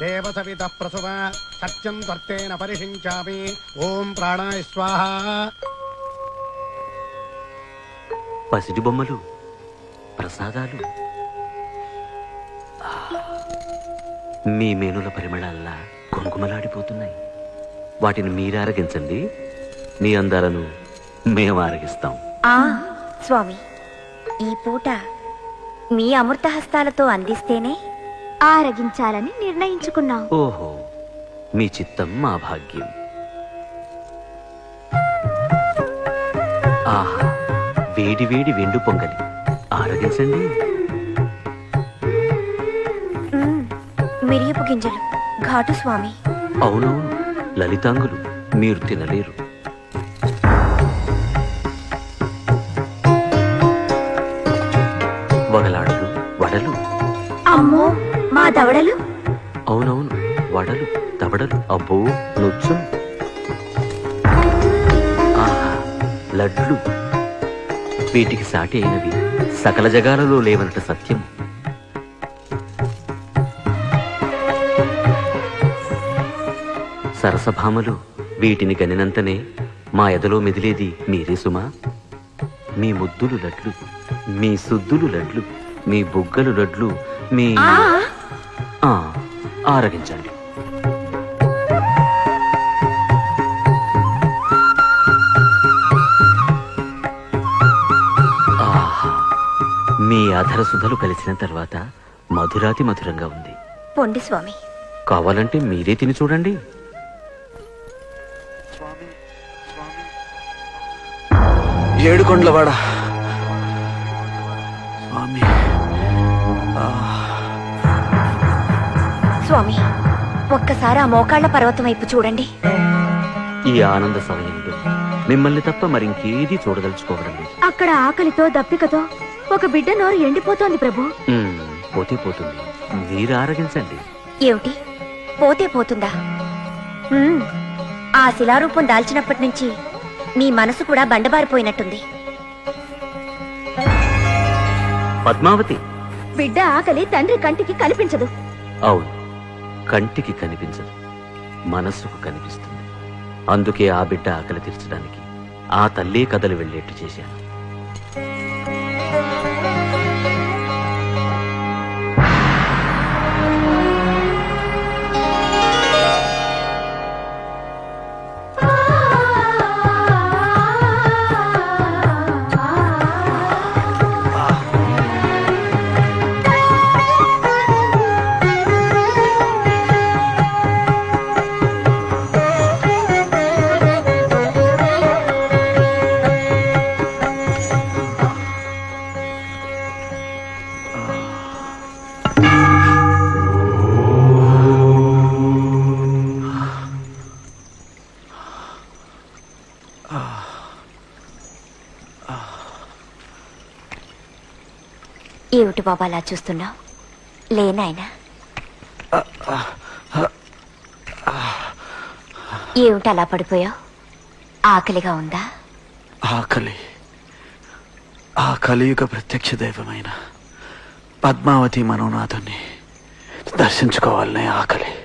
దేవ సవిత ప్రసువ సత్యం త్వర్తేన పరిషించామి ఓం ప్రాణాయ స్వాహ పసిడి బొమ్మలు ప్రసాదాలు మీ మేనుల పరిమళాల్లా కుంకుమలాడిపోతున్నాయి. వాటిని మీరు ఆరగించండి మీ అందాలను మేము ఆరగిస్తాం ఆ స్వామి ఈ పూట మీ అమృత హస్తాలతో అందిస్తేనే ఆరగించాలని నిర్ణయించుకున్నాం. ఓహో మీ చిత్తం మా భాగ్యం. ఆహా వేడి వేడి వెండు పొంగలి. ఆరగించండి. మిరియపు గింజలు. ఘాటు స్వామి. అవునవును లలితాంగులు మీరు తినలేరు. వగలాడలు వడలు. అమ్మో మా దవడలు? అవునవును వడలు దవడలు. అబ్బో నుచ్చు. ఆహా లడ్లు వీటికి సాటి అయినవి సకల జగాలలో లేవనట సత్యం. సరసభామలు వీటిని గనినంతనే మా ఎదలో మెదిలేది మీరే సుమా. మీ ముద్దులు లడ్లు మీ సుద్దులు లడ్లు మీ బుగ్గలు లడ్లు మీ ఆరగించండి. మీ అధర సుధలు కలిసిన తర్వాత మధురాతి మధురంగా ఉంది. పొండి స్వామి. కావాలంటే మీరే తిని చూడండి. ఏడుకొండలవాడ స్వామి ఒక్కసారి ఆ మోకాళ్ళ పర్వతం వైపు చూడండి. ఈ ఆనంద సమయంలో మిమ్మల్ని తప్ప మరింకేదీ చూడదలుచుకోవడం లేదు. అక్కడ ఆకలితో దప్పికతో ఒక బిడ్డ నోరు ఎండిపోతోంది ప్రభు. ఉమ్, పోతే పోతుంది. మీరు ఆరగించండి. ఏమిటి? పోతే పోతుందా. ఆ శిలారూపం దాల్చినప్పటి నుంచి మీ మనసు కూడా బండబారిపోయినట్టుంది. పద్మావతి. బిడ్డ ఆకలి తండ్రి కంటికి కనిపించదు. అవును. కంటికి కనిపించదు మనస్సుకు కనిపిస్తుంది. అందుకే ఆ బిడ్డ ఆకలి తీర్చడానికి ఆ తల్లే కథలు వెళ్ళేట్టు చేశాను. ఏమిటి బాబా అలా చూస్తున్నావు? లేనాయనా ఏమిటి అలా పడిపోయావు? ఆకలిగా ఉందా? ఆకలి. ఆ కలియుగ ప్రత్యక్ష దైవమైన పద్మావతి మనోనాథుని దర్శించుకోవాలనే ఆకలి.